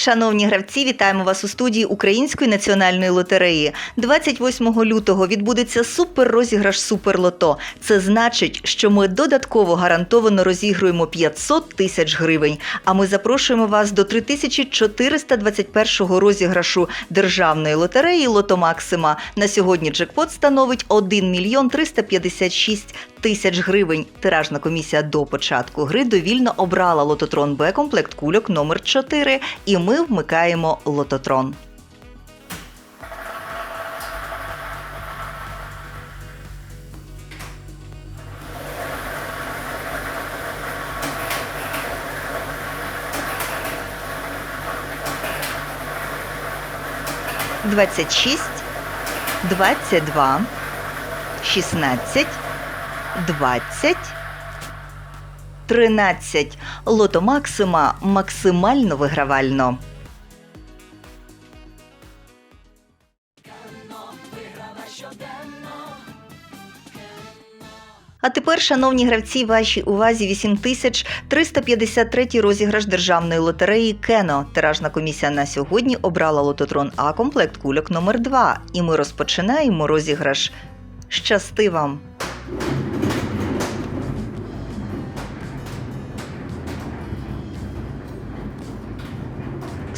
Шановні гравці, вітаємо вас у студії Української національної лотереї. 28 лютого відбудеться суперрозіграш Суперлото. Це значить, що ми додатково гарантовано розігруємо 500 тисяч гривень. А ми запрошуємо вас до 3421 розіграшу державної лотереї Лото Максима. На сьогодні джекпот становить 1 мільйон 356 тисяч гривень. Тиражна комісія до початку гри довільно обрала лототрон Б комплект кульок номер 4 і ми вмикаємо лототрон. Двадцять шість, двадцять два, шістнадцять, двадцять, тринадцять. Лото Максима максимально вигравально. А тепер, шановні гравці, вашій увазі 8353 розіграш державної лотереї Кено. Тиражна комісія на сьогодні обрала лототрон А комплект кульок номер 2 І ми розпочинаємо розіграш. Щасти вам!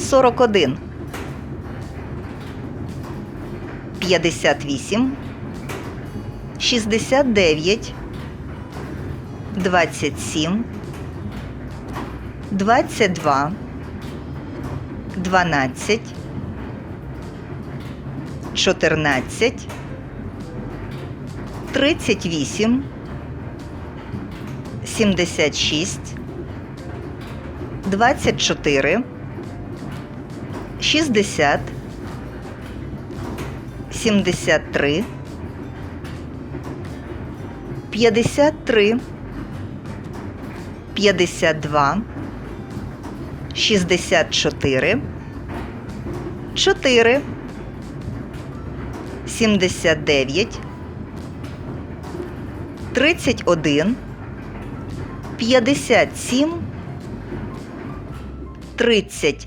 Сорок один. П'ятдесят вісім. Шістдесят дев'ять. Двадцять сім. Двадцять два. 60, 73, 53, 52, 64, 4, 79, 31, 57, 30,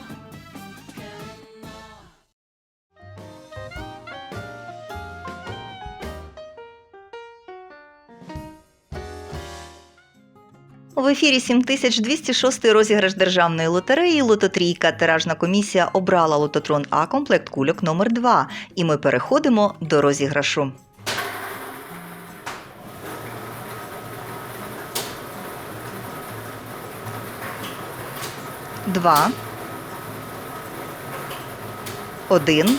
В ефірі 7206 розіграш державної лотереї Лототрійка. Тиражна комісія обрала лототрон А комплект кульок номер 2 І ми переходимо до розіграшу. Два. Один.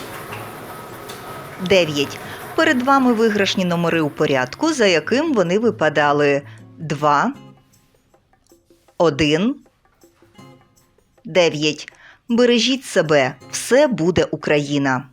Дев'ять. Перед вами виграшні номери у порядку, за яким вони випадали. Два. Один. Дев'ять. Бережіть себе. Все буде Україна.